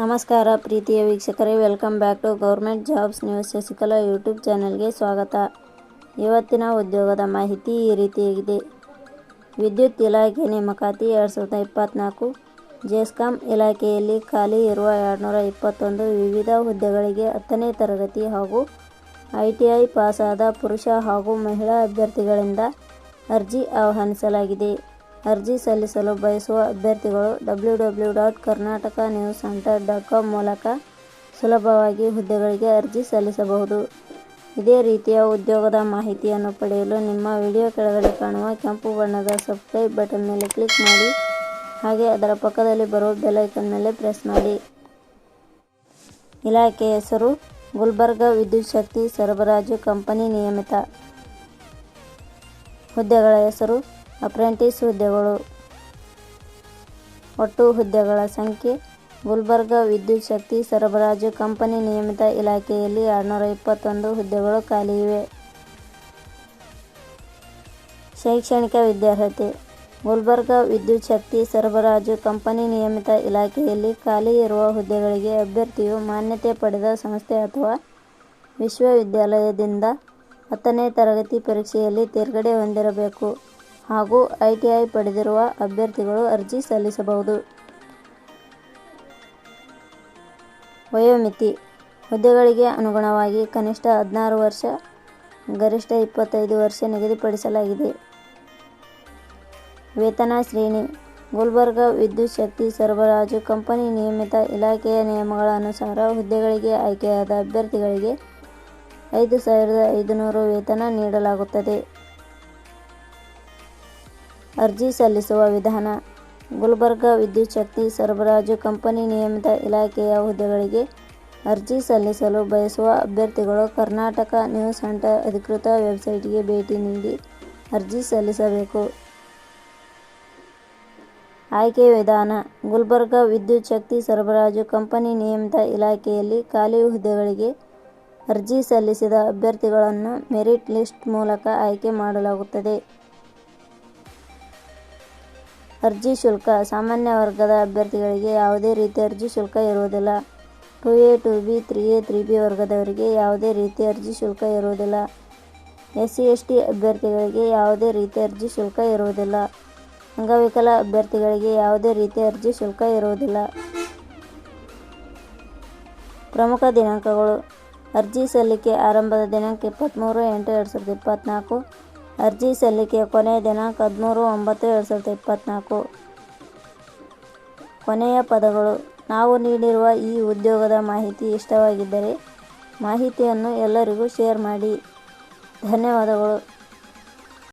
ನಮಸ್ಕಾರ ಪ್ರೀತಿಯ ವೀಕ್ಷಕರೇ, welcome back to government jobs news Shashikala YouTube ಚಾನೆಲ್ಗೆ ಸ್ವಾಗತ. ಇವತ್ತಿನ ಉದ್ಯೋಗದ ಮಾಹಿತಿ ಈ ರೀತಿಯಾಗಿದೆ. ವಿದ್ಯುತ್ ಇಲಾಖೆ ನೇಮಕಾತಿ ಎರಡು ಸಾವಿರದ ಇಪ್ಪತ್ತ್ನಾಲ್ಕು ಜೆಸ್ಕಾಂ ಇಲಾಖೆಯಲ್ಲಿ ಖಾಲಿ ಇರುವ ಎರಡುನೂರ ಇಪ್ಪತ್ತೊಂದು ವಿವಿಧ ಹುದ್ದೆಗಳಿಗೆ ಹತ್ತನೇ ತರಗತಿ ಹಾಗೂ ಐ ಟಿ ಐ ಪಾಸಾದ ಪುರುಷ ಹಾಗೂ ಮಹಿಳಾ ಅಭ್ಯರ್ಥಿಗಳಿಂದ ಅರ್ಜಿ ಆಹ್ವಾನಿಸಲಾಗಿದೆ. ಅರ್ಜಿ ಸಲ್ಲಿಸಲು ಬಯಸುವ ಅಭ್ಯರ್ಥಿಗಳು W W dot Karnataka news centre dot com ಮೂಲಕ ಸುಲಭವಾಗಿ ಹುದ್ದೆಗಳಿಗೆ ಅರ್ಜಿ ಸಲ್ಲಿಸಬಹುದು. ಇದೇ ರೀತಿಯ ಉದ್ಯೋಗದ ಮಾಹಿತಿಯನ್ನು ಪಡೆಯಲು ನಿಮ್ಮ ವಿಡಿಯೋ ಕೆಳಗಡೆ ಕಾಣುವ ಕೆಂಪು ಬಣ್ಣದ ಸಬ್ಸ್ಕ್ರೈಬ್ ಬಟನ್ ಮೇಲೆ ಕ್ಲಿಕ್ ಮಾಡಿ, ಹಾಗೆ ಅದರ ಪಕ್ಕದಲ್ಲಿ ಬರುವ ಬೆಲೈಕನ್ ಮೇಲೆ ಪ್ರೆಸ್ ಮಾಡಿ. ಇಲಾಖೆ ಹೆಸರು ಗುಲ್ಬರ್ಗ ವಿದ್ಯುತ್ ಶಕ್ತಿ ಸರಬರಾಜು ಕಂಪನಿ ನಿಯಮಿತ. ಹುದ್ದೆಗಳ ಹೆಸರು ಅಪ್ರೆಂಟಿಸ್ ಹುದ್ದೆಗಳು. ಒಟ್ಟು ಹುದ್ದೆಗಳ ಸಂಖ್ಯೆ, ಗುಲ್ಬರ್ಗ ವಿದ್ಯುತ್ ಶಕ್ತಿ ಸರಬರಾಜು ಕಂಪನಿ ನಿಯಮಿತ ಇಲಾಖೆಯಲ್ಲಿ ಆರುನೂರ ಇಪ್ಪತ್ತೊಂದು ಹುದ್ದೆಗಳು ಖಾಲಿ ಇವೆ. ಶೈಕ್ಷಣಿಕ ವಿದ್ಯಾರ್ಹತೆ, ಗುಲ್ಬರ್ಗ ವಿದ್ಯುತ್ ಶಕ್ತಿ ಸರಬರಾಜು ಕಂಪನಿ ನಿಯಮಿತ ಇಲಾಖೆಯಲ್ಲಿ ಖಾಲಿ ಇರುವ ಹುದ್ದೆಗಳಿಗೆ ಅಭ್ಯರ್ಥಿಯು ಮಾನ್ಯತೆ ಪಡೆದ ಸಂಸ್ಥೆ ಅಥವಾ ವಿಶ್ವವಿದ್ಯಾಲಯದಿಂದ ಹತ್ತನೇ ತರಗತಿ ಪರೀಕ್ಷೆಯಲ್ಲಿ ತೇರ್ಗಡೆ ಹೊಂದಿರಬೇಕು. ಹಾಗೂ ಐಟಿಐ ಪಡೆದಿರುವ ಅಭ್ಯರ್ಥಿಗಳು ಅರ್ಜಿ ಸಲ್ಲಿಸಬಹುದು. ವಯೋಮಿತಿ ಹುದ್ದೆಗಳಿಗೆ ಅನುಗುಣವಾಗಿ ಕನಿಷ್ಠ ಹದಿನಾರು ವರ್ಷ, ಗರಿಷ್ಠ ಇಪ್ಪತ್ತೈದು ವರ್ಷ ನಿಗದಿಪಡಿಸಲಾಗಿದೆ. ವೇತನ ಶ್ರೇಣಿ, ಗುಲ್ಬರ್ಗ ವಿದ್ಯುತ್ ಶಕ್ತಿ ಸರಬರಾಜು ಕಂಪನಿ ನಿಯಮಿತ ಇಲಾಖೆಯ ನಿಯಮಗಳ ಅನುಸಾರ ಹುದ್ದೆಗಳಿಗೆ ಆಯ್ಕೆಯಾದ ಅಭ್ಯರ್ಥಿಗಳಿಗೆ ಐದು ಸಾವಿರದ ಐದುನೂರು ವೇತನ ನೀಡಲಾಗುತ್ತದೆ. ಅರ್ಜಿ ಸಲ್ಲಿಸುವ ವಿಧಾನ. ಗುಲ್ಬರ್ಗ ವಿದ್ಯುಚ್ಛಕ್ತಿ ಸರಬರಾಜು ಕಂಪನಿ ನಿಯಮಿತ ಇಲಾಖೆಯ ಹುದ್ದೆಗಳಿಗೆ ಅರ್ಜಿ ಸಲ್ಲಿಸಲು ಬಯಸುವ ಅಭ್ಯರ್ಥಿಗಳು ಕರ್ನಾಟಕ ನ್ಯೂಸ್ ಸೆಂಟರ್ ಅಧಿಕೃತ ವೆಬ್ಸೈಟ್ಗೆ ಭೇಟಿ ನೀಡಿ ಅರ್ಜಿ ಸಲ್ಲಿಸಬೇಕು. ಆಯ್ಕೆ ವಿಧಾನ. ಗುಲ್ಬರ್ಗ ವಿದ್ಯುಚ್ಛಕ್ತಿ ಸರಬರಾಜು ಕಂಪನಿ ನಿಯಮಿತ ಇಲಾಖೆಯಲ್ಲಿ ಖಾಲಿ ಹುದ್ದೆಗಳಿಗೆ ಅರ್ಜಿ ಸಲ್ಲಿಸಿದ ಅಭ್ಯರ್ಥಿಗಳನ್ನು ಮೆರಿಟ್ ಲಿಸ್ಟ್ ಮೂಲಕ ಆಯ್ಕೆ ಮಾಡಲಾಗುತ್ತದೆ. ಅರ್ಜಿ ಶುಲ್ಕ. ಸಾಮಾನ್ಯ ವರ್ಗದ ಅಭ್ಯರ್ಥಿಗಳಿಗೆ ಯಾವುದೇ ರೀತಿ ಅರ್ಜಿ ಶುಲ್ಕ ಇರುವುದಿಲ್ಲ. Two A, two B, three A, three B ವರ್ಗದವರಿಗೆ ಯಾವುದೇ ರೀತಿ ಅರ್ಜಿ ಶುಲ್ಕ ಇರುವುದಿಲ್ಲ. ಎಸ್ ಸಿ ಎಸ್ ಟಿ ಅಭ್ಯರ್ಥಿಗಳಿಗೆ ಯಾವುದೇ ರೀತಿ ಅರ್ಜಿ ಶುಲ್ಕ ಇರುವುದಿಲ್ಲ. ಅಂಗವಿಕಲ ಅಭ್ಯರ್ಥಿಗಳಿಗೆ ಯಾವುದೇ ರೀತಿ ಅರ್ಜಿ ಶುಲ್ಕ ಇರುವುದಿಲ್ಲ. ಪ್ರಮುಖ ದಿನಾಂಕಗಳು. ಅರ್ಜಿ ಸಲ್ಲಿಕೆ ಆರಂಭದ ದಿನಾಂಕ ಇಪ್ಪತ್ತ್ಮೂರು ಎಂಟು, ಎರಡು ಸಾವಿರದ ಇಪ್ಪತ್ತ್ನಾಲ್ಕು ಅರ್ಜಿ ಸಲ್ಲಿಕೆಯ ಕೊನೆಯ ದಿನಾಂಕ ಹದಿಮೂರು, ಒಂಬತ್ತು, ಎರಡು ಸಾವಿರದ ಇಪ್ಪತ್ತ್ನಾಲ್ಕು ಕೊನೆಯ ಪದಗಳು. ನಾವು ನೀಡಿರುವ ಈ ಉದ್ಯೋಗದ ಮಾಹಿತಿ ಇಷ್ಟವಾಗಿದ್ದರೆ ಮಾಹಿತಿಯನ್ನು ಎಲ್ಲರಿಗೂ ಶೇರ್ ಮಾಡಿ. ಧನ್ಯವಾದಗಳು.